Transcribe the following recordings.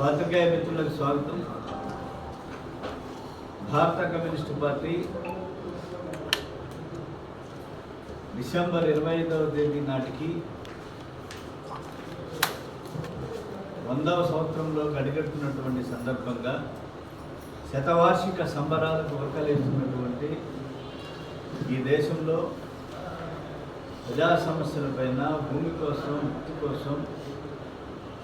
పాత్రికేయ మిత్రులకు స్వాగతం. భారత కమ్యూనిస్టు పార్టీ డిసెంబర్ ఇరవై ఐదవ తేదీ నాటికి వందవ సంవత్సరంలో గడిగడుతున్నటువంటి సందర్భంగా శతవార్షిక సంబరాలకు వర్కలేస్తున్నటువంటి ఈ దేశంలో ప్రజా సమస్యలపైన భూమి కోసం ముక్తి కోసం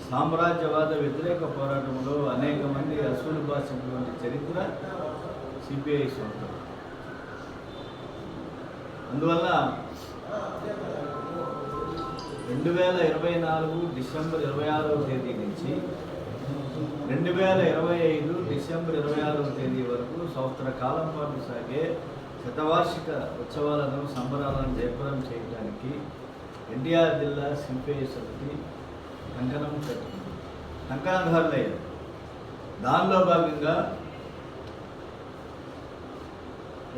సామ్రాజ్యవాద వ్యతిరేక పోరాటంలో అనేక మంది అసూలు బాసినటువంటి చరిత్ర సిపిఐ సొంతం. అందువల్ల రెండు వేల ఇరవై నాలుగు డిసెంబర్ ఇరవై ఆరవ తేదీ నుంచి రెండు వేల ఇరవై ఐదు డిసెంబర్ ఇరవై ఆరవ తేదీ వరకు సంవత్సర కాలం పాటు సాగే శతవార్షిక ఉత్సవాలను సంబరాలను జయప్రదం చేయడానికి ఎన్టీఆర్ జిల్లా సిపిఐ సమితి కంకణం కట్టుకుంది కంకణధారులయ్యారు దానిలో భాగంగా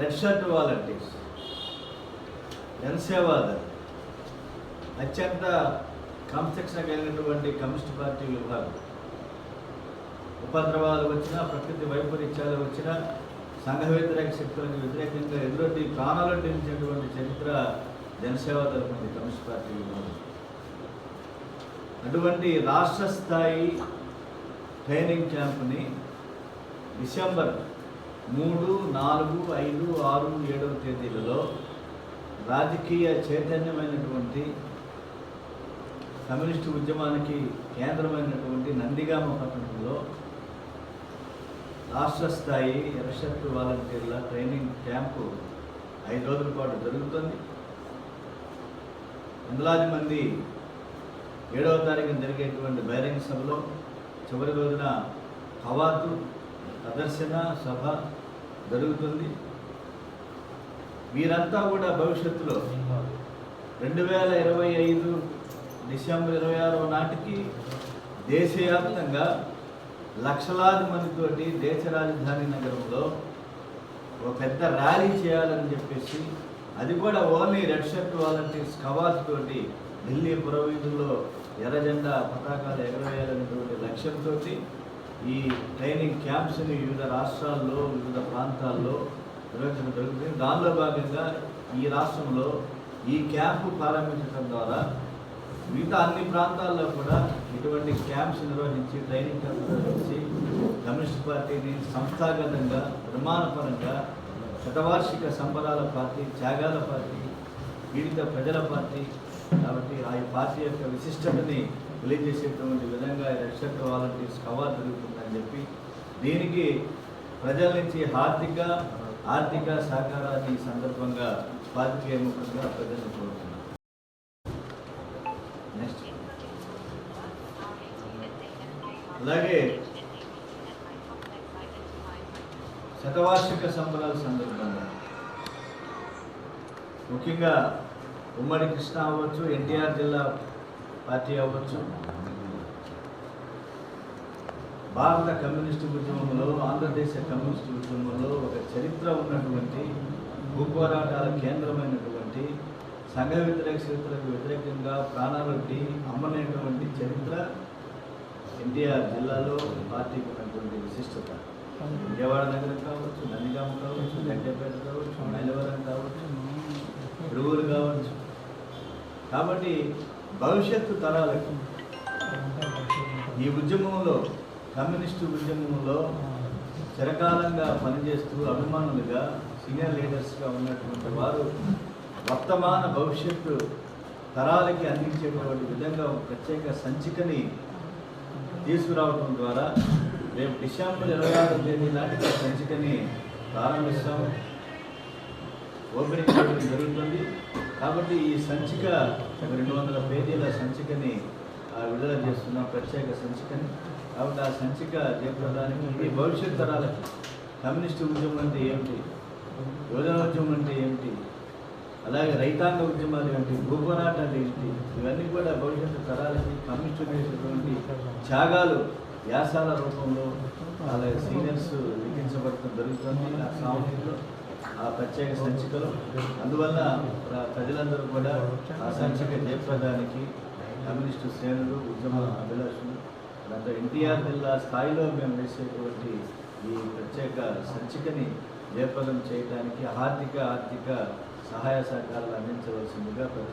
రెడ్ షర్ట్ వాలంటీర్స్ జనసేవాదర్ అత్యంత క్రమశిక్షణ కలిగినటువంటి కమ్యూనిస్ట్ పార్టీ విభాగం. ఉపద్రవాలు వచ్చినా ప్రకృతి వైపరీత్యాలు వచ్చినా సంఘ వ్యతిరేక శక్తులకు వ్యతిరేకంగా ఎదురొడ్డి ప్రాణాలు నిలిచినటువంటి చరిత్ర జనసేవ తరఫున కమ్యూనిస్ట్ పార్టీ విభాగం. అటువంటి రాష్ట్ర స్థాయి ట్రైనింగ్ క్యాంప్ని డిసెంబర్ మూడు నాలుగు ఐదు ఆరు ఏడవ తేదీలలో రాజకీయ చైతన్యమైనటువంటి కమ్యూనిస్టు ఉద్యమానికి కేంద్రమైనటువంటి నందిగామ పట్టణంలో రాష్ట్ర స్థాయి ఎర్రషర్టు వాలంటీర్ల ట్రైనింగ్ క్యాంపు ఐదు రోజుల పాటు జరుగుతుంది. వందలాది మంది ఏడవ తారీఖున జరిగేటువంటి బహిరంగ సభలో చివరి రోజున కవాతు ప్రదర్శన సభ జరుగుతుంది. వీరంతా కూడా భవిష్యత్తులో రెండు వేల ఇరవై ఐదు డిసెంబర్ ఇరవై ఆరవ నాటికి దేశవ్యాప్తంగా లక్షలాది మందితోటి దేశ రాజధాని నగరంలో ఒక పెద్ద ర్యాలీ చేయాలని చెప్పేసి అది కూడా ఓన్లీ రెడ్ షర్ట్ వాలంటీర్స్ కవాస్ తోటి ఢిల్లీ పురవీధుల్లో ఎర్రజెండా పతాకాలు ఎగరవేయాలనేటువంటి లక్ష్యంతో ఈ ట్రైనింగ్ క్యాంప్స్ని వివిధ రాష్ట్రాల్లో వివిధ ప్రాంతాల్లో నిర్వహించడం జరుగుతుంది. దానిలో భాగంగా ఈ రాష్ట్రంలో ఈ క్యాంపు ప్రారంభించడం ద్వారా మిగతా అన్ని ప్రాంతాల్లో కూడా ఇటువంటి క్యాంప్స్ నిర్వహించి ట్రైనింగ్ క్యాంప్స్ నిర్వహించి కమ్యూనిస్ట్ పార్టీని సంస్థాగతంగా నిర్మాణపరంగా శతవార్షిక సంబరాల పార్టీ త్యాగాల పార్టీ పీడిత ప్రజల పార్టీ కాబట్టి ఆ పార్టీ యొక్క విశిష్టతని తెలియజేసేటువంటి విధంగా రక్షక వాలంటీర్స్ కవర్ జరుగుతుందని చెప్పి దీనికి ప్రజల నుంచి ఆర్థిక ఆర్థిక సహకారాన్ని ఈ సందర్భంగా పార్టీ ముఖంగా ప్రజలను కోరుతున్నాను నెక్స్ట్ అలాగే శతవార్షిక సంబరాల సందర్భంగా ముఖ్యంగా ఉమ్మడి కృష్ణ అవ్వచ్చు ఎన్టీఆర్ జిల్లా పార్టీ అవ్వచ్చు. భారత కమ్యూనిస్టు ఉద్యమంలో ఆంధ్రదేశ కమ్యూనిస్టు ఉద్యమంలో ఒక చరిత్ర ఉన్నటువంటి భూపోరాటాల కేంద్రమైనటువంటి సంఘ వ్యతిరేక చరిత్రకు వ్యతిరేకంగా ప్రాణాలొడ్డి అమ్మనేటువంటి చరిత్ర ఎన్టీఆర్ జిల్లాలో పార్టీకి ఉన్నటువంటి విశిష్టత. విజయవాడ నగరం కావచ్చు నందిగామ కావచ్చు గడ్డపేట కావచ్చు మైలవరం కావచ్చు ఇరువురు కావచ్చు కాబట్టి భవిష్యత్తు తరాలకు ఈ ఉద్యమంలో కమ్యూనిస్టు ఉద్యమంలో చిరకాలంగా పనిచేస్తూ అభిమానులుగా సీనియర్ లీడర్స్గా ఉన్నటువంటి వారు వర్తమాన భవిష్యత్తు తరాలకి అందించేటువంటి విధంగా ఒక ప్రత్యేక సంచికని తీసుకురావడం ద్వారా రేపు డిసెంబర్ ఇరవై ఆరో తేదీ నాటికి సంచికని ప్రారంభిస్తాం ఓపెనింగ్ చేయడం జరుగుతుంది. కాబట్టి ఈ సంచిక రెండు వందల పేజీల సంచికని ఆ, విడుదల చేస్తున్నాం ప్రత్యేక సంచికని. కాబట్టి ఆ సంచిక చేపట్టడానికి ఇది భవిష్యత్ తరాలకి కమ్యూనిస్టు ఉద్యమం అంటే ఏమిటి? యువజన ఉద్యమం అంటే ఏమిటి? అలాగే రైతాంగ ఉద్యమాలు ఏంటి భూపోరాటాలు ఏంటి ఇవన్నీ కూడా భవిష్యత్తు తరాలకి కమ్యూనిస్టు చేసినటువంటి త్యాగాలు వ్యాసాల రూపంలో అలాగే సీనియర్స్ లిఖించబడటం జరుగుతుంది ఆ సామూహికలో ఆ ప్రత్యేక సంచికలు. అందువల్ల ప్రజలందరూ కూడా ఆ సంచిక జయప్రదానికి కమ్యూనిస్టు శ్రేణులు ఉద్యమ అభిలాషులు దాంతో ఎన్టీఆర్ జిల్లా స్థాయిలో మేము వేసేటువంటి ఈ ప్రత్యేక సంచికని జయప్రదం చేయడానికి ఆర్థిక ఆర్థిక సహాయ సహకారాలు అందించవలసిందిగా ప్రతి